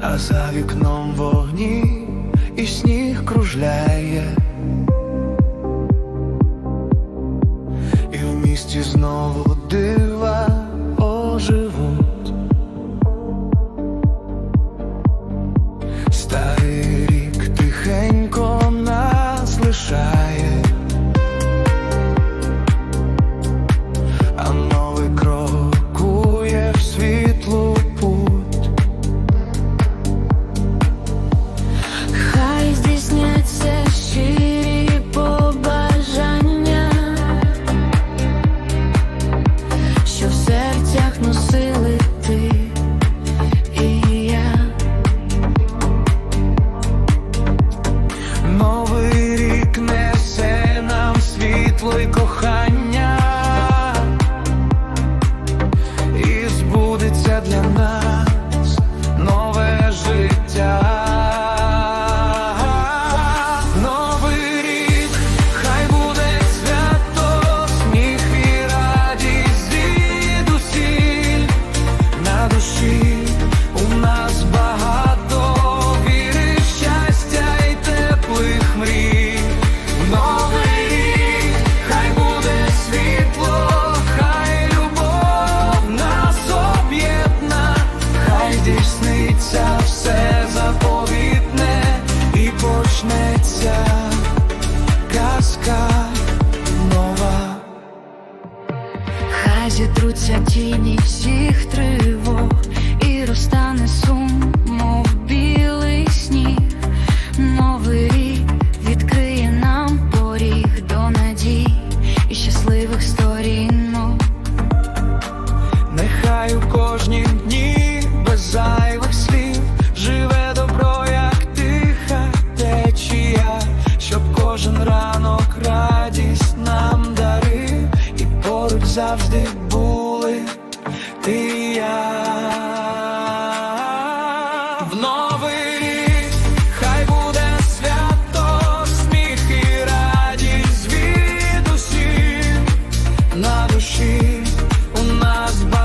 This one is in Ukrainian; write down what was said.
а за вікном вогні і сніг кружляє. Почнеться казка нова. Хай зітруться тіні всіх тривог і розтане сум, ранок радість нам дари, і поруч завжди були ти і я. В новий рік хай буде свято, сміх і радість від усіх на душі у нас.